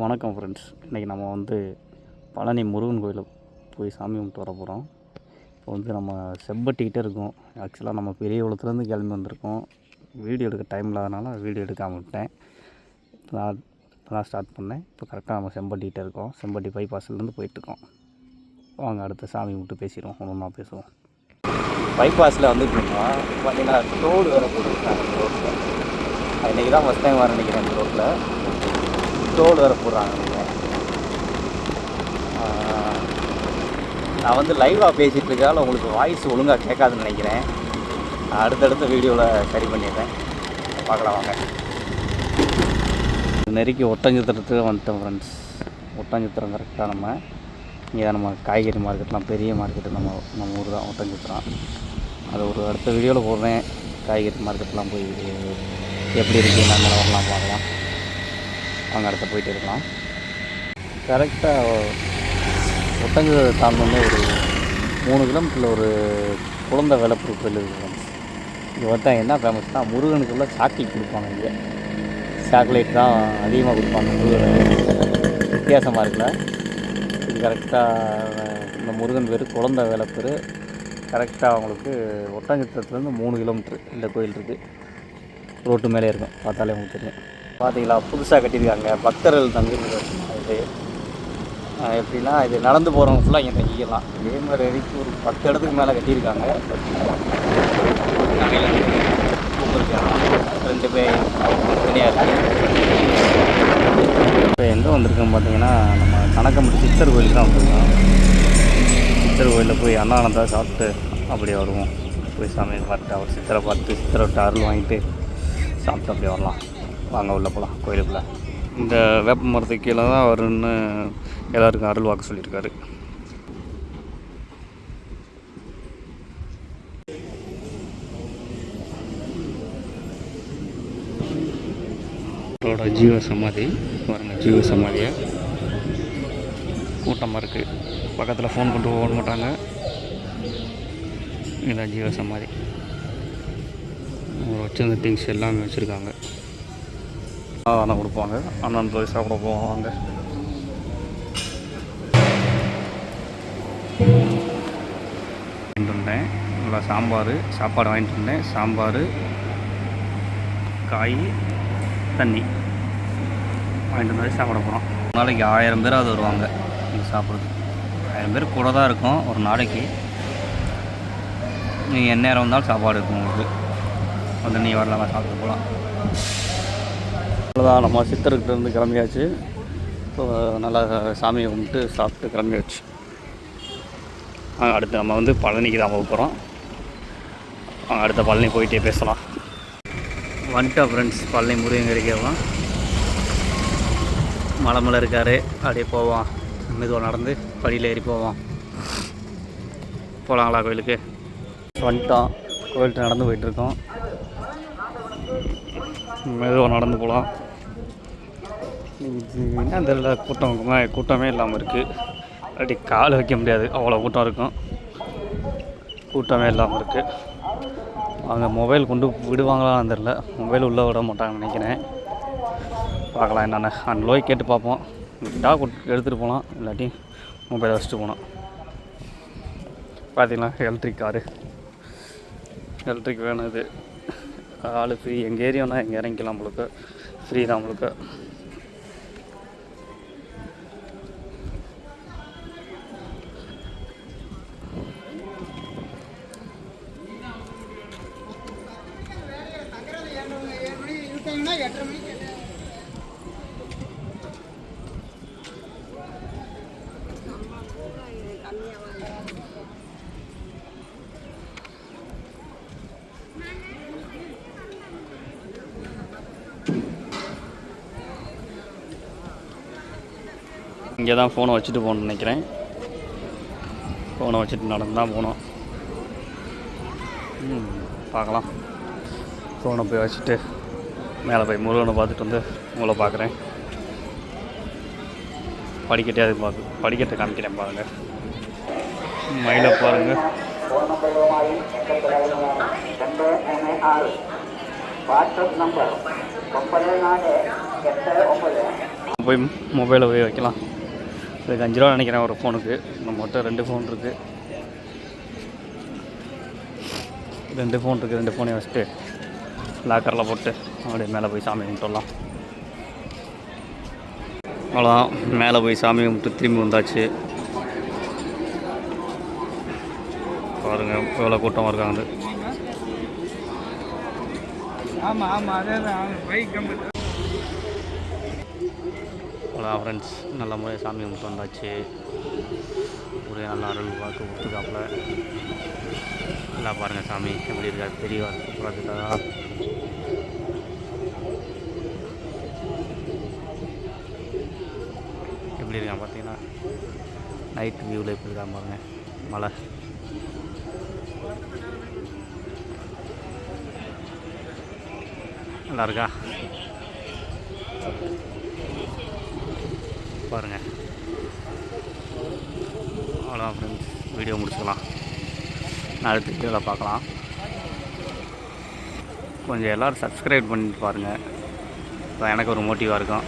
வணக்கம் ஃப்ரெண்ட்ஸ் இன்றைக்கி நம்ம வந்து பழனி முருகன் கோயிலுக்கு போய் சாமி கும்பிட்டு வர போகிறோம் இப்போ வந்து நம்ம செம்பட்டிக்கிட்டே இருக்கோம். ஆக்சுவலாக நம்ம பெரிய குளத்துலேருந்து கிளம்பி வந்திருக்கோம். வீடியோ எடுக்க டைம் இல்லாதனால வீடியோ எடுக்காமல் விட்டேன். இப்போ நான் இப்போ தான் ஸ்டார்ட் பண்ணேன். இப்போ கரெக்டாக நம்ம செம்பட்டிக்கிட்டே இருக்கோம். செம்பட்டி பைபாஸ்லேருந்து போயிட்டுருக்கோம். வாங்க அடுத்து சாமி கும்பிட்டு பேசிடுவோம். ஒன்று ஒன்றா பேசுவோம். பைபாஸில் வந்து பார்த்தீங்கன்னா ரோடு வேறு போட்டுருக்காங்க. ரோட்டில் இன்றைக்கி தான் ஃபஸ்ட் டைம் வர நினைக்கிறேன் இந்த ரோட்டில் டோல் வேறு போடுறாங்க. நான் வந்து லைவாக பேசிகிட்டு இருக்கால உங்களுக்கு வாய்ஸ் ஒழுங்காக கேட்காதுன்னு நினைக்கிறேன். நான் அடுத்தடுத்த வீடியோவில் சரி பண்ணிடுறேன். பார்க்கலாம் வாங்க. நெருக்கி ஒட்டஞ்சத்திரத்துக்கு வந்துட்டோம் ஃப்ரெண்ட்ஸ் ஒட்டஞ்சத்திரம் கரெக்டாக நம்ம இங்கே நம்ம காய்கறி மார்க்கெட்லாம் பெரிய மார்க்கெட்டு நம்ம நம்ம ஊர் தான் ஒட்டஞ்சத்திரம் அது ஒரு அடுத்த வீடியோவில் போடுறேன். காய்கறி மார்க்கெட்லாம் போய் எப்படி இருக்குது என்ன வரலாம் பார்க்கலாம். அவங்க இடத்த போயிட்டு இருக்கலாம். கரெக்டாக ஒட்டங்கு தாண்டோன்னே ஒரு மூணு கிலோமீட்டரில் ஒரு குழந்தை வேலைப்பூர் கோயில் இருக்குது இது இங்கே பார்த்தா என்ன ஃபேமஸ்னால் முருகனுக்குள்ளே சாக்லேட் கொடுப்பாங்க இங்கே. சாக்லேட் தான் அதிகமாக கொடுப்பாங்க முருகன். வித்தியாசமாக இருக்குல்ல? இது கரெக்டாக இந்த முருகன் பேர் குழந்தை வேலைப்பேர் கரெக்டாக அவங்களுக்கு ஒட்டஞ்சத்திரத்துலேருந்து மூணு கிலோமீட்ரு இந்த கோயில் இருக்குது ரோட்டு மேலே இருக்கும். பார்த்தாலே உங்களுக்கு தெரியும். பார்த்தீங்களா புதுசாக கட்டியிருக்காங்க. பக்தர்கள் தங்குறது இது எப்படின்னா இது நடந்து போகிறவங்க ஃபுல்லாக இங்கே தங்கிக்கலாம். இதே மாதிரி வரைக்கும் ஒரு பத்து இடத்துக்கு மேலே கட்டியிருக்காங்க. ரெண்டு பேர் தனியாக இருக்குது இப்போ எங்கே வந்திருக்கோம் பார்த்தீங்கன்னா நம்ம கணக்கம்பட்டி சித்தர் கோயிலுக்கு தான் வந்திருக்கோம். சித்தர் கோயிலில் போய் அன்னதானத்தை சாப்பிட்டு அப்படியே வருவோம். போய் சாமியை பார்த்துட்டு அவர் சித்தரை பார்த்து சித்தரை விட்டு அருள் வாங்கிட்டு சாப்பிட்டு அப்படியே வரலாம். வாங்க உள்ளே போகலாம் கோயிலுக்குள்ளே. இந்த வேப்ப மரத்துக்கு கீழே தான் அவருன்னு எல்லாருக்கும் அருள் வாக்கு சொல்லியிருக்காரு. அவரோட ஜீவ சமாதி பாருங்க ஜீவ சமாதியை. கூட்டமாக இருக்குது பக்கத்தில் ஃபோன் கொண்டு ஓட மாட்டாங்க. இதான் ஜீவ சமாதி. அவர் வச்சிருந்த திங்ஸ் எல்லாமே வச்சுருக்காங்க. அன்னதானம் கொடுப்பாங்க. அண்ணன் போய் சாப்பிட போவாங்க. வாங்கிட்டு வந்தேன். நல்லா சாம்பார் சாப்பாடு வாங்கிட்டு வந்தேன். சாம்பார் காய் தண்ணி. வாங்கிட்டு வந்து சாப்பிட போகிறோம் ஒரு நாளைக்கு ஆயிரம் பேர் அது வருவாங்க இங்கே சாப்பிட்றது ஆயிரம் பேர் கூட தான் இருக்கும் ஒரு நாளைக்கு. நீங்கள் எந்நேரம் வந்தாலும் சாப்பாடு இருக்கும் உங்களுக்கு. வந்து நீ வரலாம் சாப்பிட்டு போகலாம் அவ்வளோதான் நம்ம சித்தர்கிட்ட இருந்து கிளம்பியாச்சு. இப்போ நல்லா சாமியை கும்பிட்டு சாப்பிட்டு கிளம்பியாச்சு. அடுத்து நம்ம வந்து பழனிக்கு தான் போக போகிறோம் அடுத்த பழனி போயிட்டே பேசலாம். வந்துட்டோம் ஃப்ரெண்ட்ஸ் பழனி முருகன் கிடைக்கலாம் மலை மேலே இருக்கார். அப்படியே போவோம். மெதுவாக நடந்து படியில் ஏறி போவோம். போகலாங்களா கோயிலுக்கு? வந்துட்டோம். கோயில்கிட்ட நடந்து போயிட்டுருக்கோம் மெதுவாக நடந்து போகலாம் என்ன தெரியல கூட்டம் கூட்டமே இல்லாமல் இருக்குது அப்படி கால் வைக்க முடியாது. அவ்வளோ கூட்டம் இருக்கும். கூட்டமே இல்லாமல் இருக்குது அவங்க மொபைல் கொண்டு விடுவாங்களான்னு தெரில மொபைல் உள்ளே விட மாட்டாங்கன்னு நினைக்கிறேன். பார்க்கலாம் என்னென்ன. அந்த லோய் கேட்டு பார்ப்போம். விட்டால் எடுத்துகிட்டு போகலாம். இல்லாட்டி மொபைலை வச்சுட்டு போனோம் பார்த்தீங்களா எலக்ட்ரிக் காரு எலக்ட்ரிக் வேணும் இது. ஆள் ஃப்ரீ எங்கள் ஏரியானா எங்கே இறங்கிக்கலாம் உங்களுக்கு ஃப்ரீ தான் உங்களுக்கு இங்கே தான் ஃபோனை வச்சுட்டு போகணும்னு நினைக்கிறேன். ஃபோனை வச்சுட்டு நடந்து தான் போனோம் பார்க்கலாம். ஃபோனை போய் வச்சுட்டு மேலே போய் முருகனை பார்த்துட்டு வந்து உங்களை பார்க்குறேன். படிக்கட்டே அது பார்த்து படிக்கட்டை காமிக்கிறேன் பாருங்கள் மயிலை பாருங்கள் போய் மொபைலை போய் வைக்கலாம். இதுக்கு அஞ்சு ரூபா நினைக்கிறேன் ஒரு ஃபோனுக்கு. நம்மகிட்ட ரெண்டு ஃபோன் இருக்குது ரெண்டு ஃபோன் இருக்குது ரெண்டு ஃபோனையும் வச்சுட்டு லாக்கரில் போட்டு அப்படியே மேலே போய் சாமி கும்பிட்டுடலாம். அவ்வளோதான் மேலே போய் சாமி கும்பிட்டு திரும்பி வந்தாச்சு. பாருங்கள் எவ்வளோ கூட்டமாக இருக்காங்க ஆமாம் ஆமாம் அதே தான் பைக் கம்பெனி பார்க்கலாம் ஃப்ரெண்ட்ஸ் நல்ல முறையாக சாமி கும்பிட்டு வந்தாச்சு. ஒரே நல்ல அருள் பார்க்க கொடுத்துக்காப்புல நல்லா பாருங்கள் சாமி எப்படி இருக்காது பெரிய சூப்பராக இருக்கா எப்படி இருக்கான் பார்த்தீங்கன்னா நைட் வியூவில் எப்படி இருக்கான் பாருங்க மலை நல்லா இருக்கா? பாருங்கள் அவ்வளோதான் ஃப்ரெண்ட்ஸ் வீடியோ முடிச்சுக்கலாம். நான் அடுத்த வீடியோவில் பார்க்கலாம். கொஞ்சம் எல்லோரும் சப்ஸ்கிரைப் பண்ணிட்டு பாருங்கள் எனக்கு ஒரு மோட்டிவாக இருக்கும்.